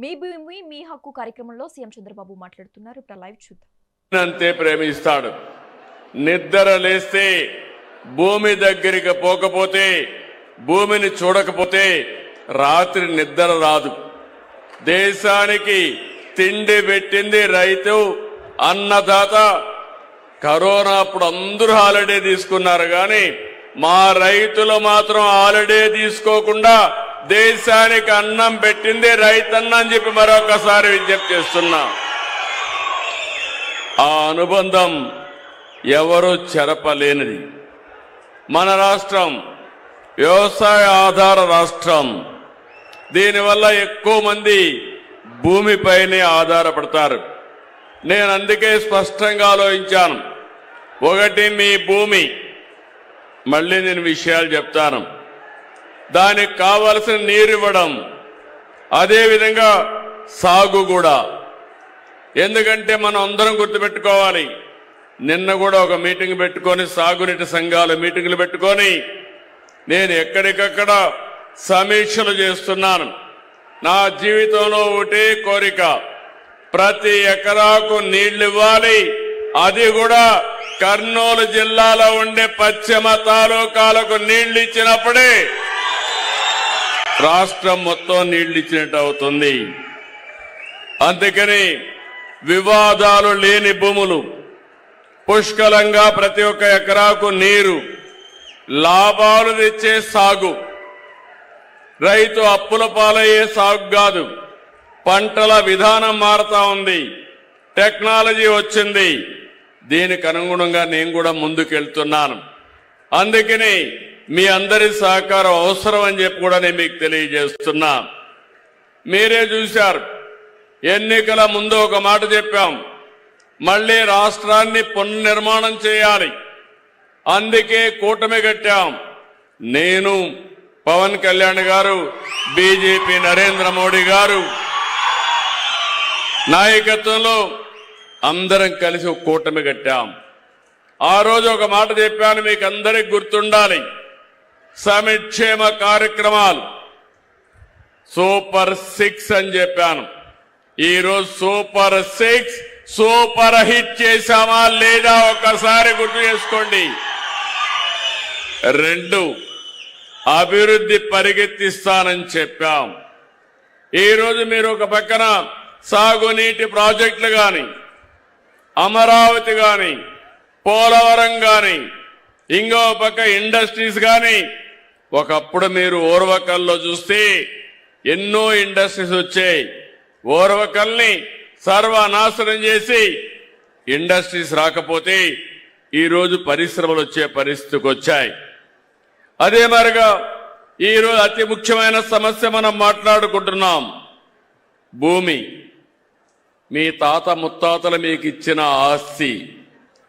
మీ భూమి మీ హక్కు కార్యక్రమంలో సీఎం చంద్రబాబు మాట్లాడుతున్నారు. ఇప్పుడు లైవ్ చూద్దాం. అంతే ప్రేమిస్తాడు. నిద్ర లేస్తే భూమి దగ్గరికి పోకపోతే భూమిని చూడకపోతే రాత్రి నిద్ర రాదు. దేశానికి తిండి పెట్టింది రైతు అన్నదాత. కరోనా అప్పుడు అందరూ హాలిడే తీసుకున్నారు కానీ మా రైతులు మాత్రం హాలిడే తీసుకోకుండా దేశానికి అన్నం పెట్టింది రైతన్న అని చెప్పి మరొకసారి విజ్ఞప్తి చేస్తున్నా. ఆ అనుబంధం ఎవరు చెరపలేనిది. మన రాష్ట్రం వ్యవసాయ ఆధార రాష్ట్రం. దీనివల్ల ఎక్కువ మంది భూమిపైనే ఆధారపడతారు. నేను అందుకే స్పష్టంగా ఆలోచించాను. ఒకటి మీ భూమి. మళ్ళీ నేను విషయాలు చెప్తాను. దానికి కావలసిన నీరు ఇవ్వడం. అదేవిధంగా సాగు కూడా. ఎందుకంటే మనం అందరం గుర్తుపెట్టుకోవాలి. నిన్న కూడా ఒక మీటింగ్ పెట్టుకొని సాగునీటి సంఘాలు మీటింగ్లు పెట్టుకొని నేను ఎక్కడికక్కడ సమీక్షలు చేస్తున్నాను. నా జీవితంలో ఒకటే కోరిక. ప్రతి ఎకరాకు నీళ్ళు ఇవ్వాలి. అది కూడా కర్నూలు జిల్లాలో ఉండే పశ్చిమ తాలూకాలకు నీళ్ళు ఇచ్చినప్పుడే రాష్ట్రం మొత్తం నీళ్ళు ఇచ్చినట్టు అవుతుంది. అందుకని వివాదాలు లేని భూములు పుష్కలంగా ప్రతి ఒక్క ఎకరాకు నీరు లాభాలు తెచ్చే సాగు రైతు అప్పుల పాలయ్యే సాగు కాదు పంటల విధానం మారుతా ఉంది టెక్నాలజీ వచ్చింది. దీనికి అనుగుణంగా నేను కూడా ముందుకెళ్తున్నాను. అందుకని మీ అందరి సహకారం అవసరం అని చెప్పి కూడా నేను మీకు తెలియజేస్తున్నా. మీరే చూశారు. ఎన్నికల ముందు ఒక మాట చెప్పాం. మళ్ళీ రాష్ట్రాన్ని పునర్నిర్మాణం చేయాలి. అందుకే కూటమి కట్టాం. నేను పవన్ కళ్యాణ్ గారు బీజేపీ నరేంద్ర మోడీ గారు నాయకత్వంలో అందరం కలిసి ఒక కూటమి కట్టాం. ఆ రోజు ఒక మాట చెప్పాను మీకు అందరికి గుర్తుండాలి. సమిక్షేమ కార్యక్రమాలు. సూపర్ సిక్స్ అని చెప్పాను. ఈరోజు సూపర్ సిక్స్ సూపర్ హిట్ చేశామా లేదా ఒకసారి గుర్తు చేసుకోండి. రెండు అభివృద్ధి పరిగెత్తిస్తానని చెప్పాం. ఈరోజు మీరు ఒక పక్కన సాగునీటి ప్రాజెక్టులు కానీ అమరావతి కానీ పోలవరం కానీ ఇంకో పక్క ఇండస్ట్రీస్ కానీ ఒకప్పుడు మీరు ఓర్వకల్లో చూస్తే ఎన్నో ఇండస్ట్రీస్ వచ్చాయి. ఓర్వకల్ని సర్వనాశనం చేసి ఇండస్ట్రీస్ రాకపోతే ఈరోజు పరిశ్రమలు వచ్చే పరిస్థితికి వచ్చాయి. అదే మరిగా ఈ రోజు అతి ముఖ్యమైన సమస్య మనం మాట్లాడుకుంటున్నాం. భూమి. మీ తాత ముత్తాతలు మీకు ఇచ్చిన ఆస్తి.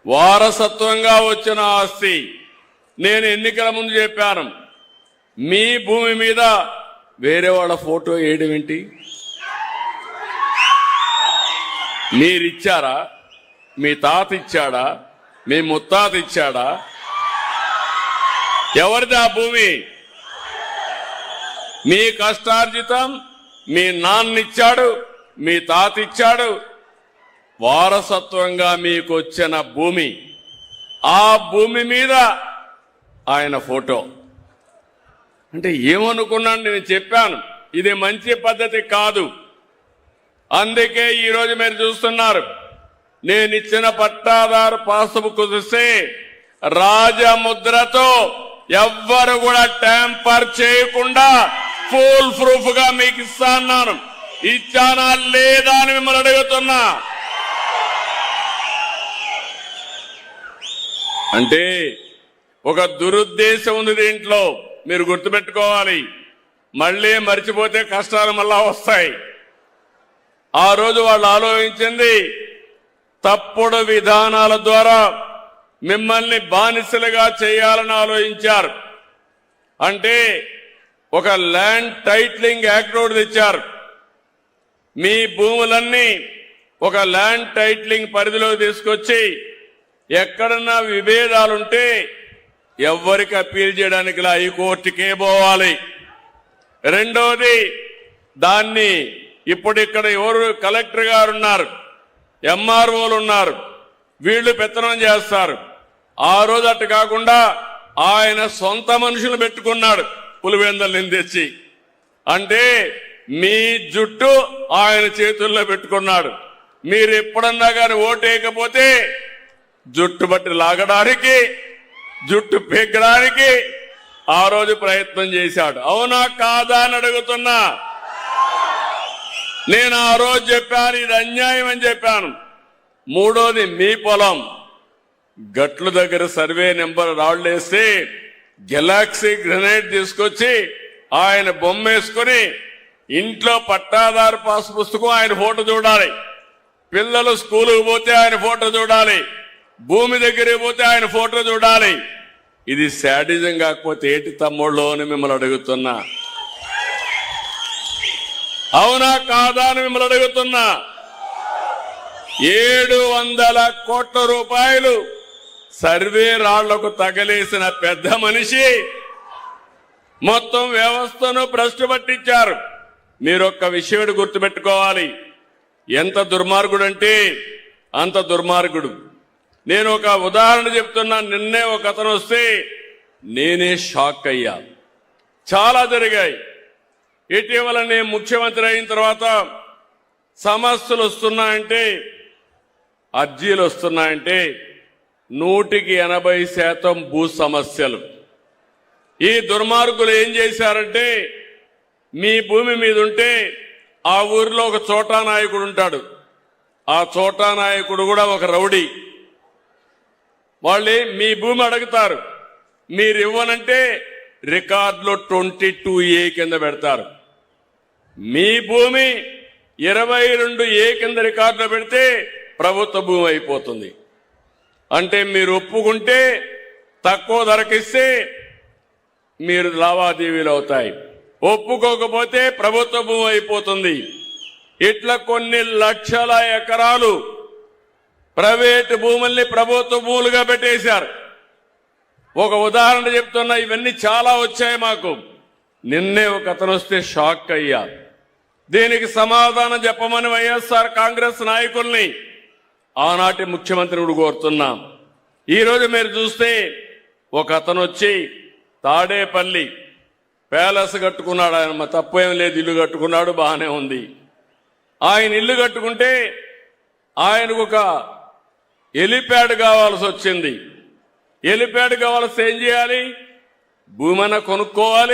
వారసత్వంగా వచ్చిన ఆస్తి. నేను ఎన్నికల ముందు చెప్పాను. మీ భూమి మీద వేరే వాళ్ళ ఫోటో వేయడం ఏంటి? మీరిచ్చారా? మీ తాత ఇచ్చాడా? మీ ముత్తాత ఇచ్చాడా? ఎవరిది ఆ భూమి? మీ కష్టార్జితం మీ నాన్నిచ్చాడు మీ తాత ఇచ్చాడు. వారసత్వంగా మీకు వచ్చిన భూమి. ఆ భూమి మీద ఆయన ఫోటో. అంటే ఏమనుకున్నాను నేను చెప్పాను. ఇది మంచి పద్ధతి కాదు. అందుకే ఈరోజు మీరు చూస్తున్నారు. నేను ఇచ్చిన పట్టాదారు పాస్బుక్ చూస్తే రాజముద్రతో ఎవ్వరు కూడా ట్యాంపర్ చేయకుండా ఫుల్ ప్రూఫ్గా మీకు ఇస్తా అన్నాను. ఇచ్చానా లేదా అని మిమ్మల్ని అడుగుతున్నా. అంటే ఒక దురుద్దేశం ఉంది దీంట్లో. మీరు గుర్తుపెట్టుకోవాలి. మళ్ళీ మర్చిపోతే కష్టాలు మళ్ళా వస్తాయి. ఆ రోజు వాళ్ళు ఆలోచించింది తప్పుడు విధానాల ద్వారా మిమ్మల్ని బానిసలుగా చేయాలని ఆలోచించారు. అంటే ఒక ల్యాండ్ టైట్లింగ్ యాక్ట్ ఒకటి తెచ్చారు. మీ భూములన్నీ ఒక ల్యాండ్ టైట్లింగ్ పరిధిలో తీసుకొచ్చి ఎక్కడన్నా విభేదాలుంటే ఎవ్వరికి అప్పీల్ చేయడానికి ఇలా హైకోర్టుకే పోవాలి. రెండోది దాన్ని ఇప్పుడు ఇక్కడ ఎవరు కలెక్టర్ గారు ఉన్నారు ఎంఆర్ఓలు ఉన్నారు వీళ్ళు పెత్తనం చేస్తారు. ఆ రోజు అటు కాకుండా ఆయన సొంత మనుషులు పెట్టుకున్నాడు పులివెందల్ని తెచ్చి. అంటే మీ జుట్టు ఆయన చేతుల్లో పెట్టుకున్నాడు. మీరు ఎప్పుడన్నా కానీ ఓటేయకపోతే జుట్టు బట్టి లాగడానికి జుట్టు పీకడానికి ఆ రోజు ప్రయత్నం చేశాడు. అవునా కాదా అని అడుగుతున్నా. నేను ఆ రోజు చెప్పాను ఇది అన్యాయం అని చెప్పాను. మూడోది మీ పొలం గట్లు దగ్గర సర్వే నెంబర్ రాళ్ళేస్తే గెలాక్సీ గ్రెనేడ్ తీసుకొచ్చి ఆయన బొమ్మ వేసుకుని ఇంట్లో పట్టాదారు పాస్ పుస్తకం ఆయన ఫోటో చూడాలి. పిల్లలు స్కూలుకు పోతే ఆయన ఫోటో చూడాలి. భూమి దగ్గరికి పోతే ఆయన ఫోటో చూడాలి. ఇది శాడిజం కాకపోతే ఏటి తమ్ముళ్ళు అని మిమ్మల్ని అడుగుతున్నా. అవునా కాదా అని మిమ్మల్ని అడుగుతున్నా. ఏడు వందల కోట్ల రూపాయలు సర్వే రాళ్ళకు తగలేసిన పెద్ద మనిషి మొత్తం వ్యవస్థను భ్రష్టు పట్టించారు. మీరు ఒక్క విషయం గుర్తుపెట్టుకోవాలి. ఎంత దుర్మార్గుడు అంటే అంత దుర్మార్గుడు. నేను ఒక ఉదాహరణ చెప్తున్నా నిన్నే ఒక అతను వస్తే నేనే షాక్ అయ్యా. చాలా జరిగాయి. ఇటీవల నేను ముఖ్యమంత్రి అయిన తర్వాత సమస్యలు వస్తున్నాయంటే అర్జీలు వస్తున్నాయంటే నూటికి ఎనభై శాతం భూ సమస్యలు. ఈ దుర్మార్గులు ఏం చేశారంటే మీ భూమి మీద ఉంటే ఆ ఊరిలో ఒక చోటా నాయకుడు ఉంటాడు. ఆ చోటా నాయకుడు కూడా ఒక రౌడీ. వాళ్ళు మీ భూమి అడుగుతారు. మీరు ఇవ్వనంటే రికార్డులో ట్వంటీ టూ ఏ కింద పెడతారు. మీ భూమి ఇరవై రెండు ఏ కింద రికార్డులో పెడితే ప్రభుత్వ భూమి అయిపోతుంది. అంటే మీరు ఒప్పుకుంటే తక్కువ ధరకిస్తే మీరు లావాదేవీలు అవుతాయి. ఒప్పుకోకపోతే ప్రభుత్వ భూమి అయిపోతుంది. ఇట్లా కొన్ని లక్షల ఎకరాలు ప్రైవేటు భూముల్ని ప్రభుత్వ భూములుగా పెట్టేశారు. ఒక ఉదాహరణ చెప్తున్నా ఇవన్నీ చాలా వచ్చాయి మాకు. నిన్నే ఒక అతను వస్తే షాక్ అయ్యా. దీనికి సమాధానం చెప్పమని వైఎస్ఆర్ కాంగ్రెస్ నాయకుల్ని ఆనాటి ముఖ్యమంత్రిని కోరుతున్నాం. ఈరోజు మీరు చూస్తే ఒక అతను వచ్చి తాడేపల్లి ప్యాలెస్ కట్టుకున్నాడు. ఆయన మా తప్పేం లేదు ఇల్లు కట్టుకున్నాడు బాగానే ఉంది. ఆయన ఇల్లు కట్టుకుంటే ఆయనకు ఒక ఎలిప్యాడ్ కావాల్సి వచ్చింది. ఎలిప్యాడ్ కావాల్సి ఏం చేయాలి? భూమన కొనుక్కోవాలి.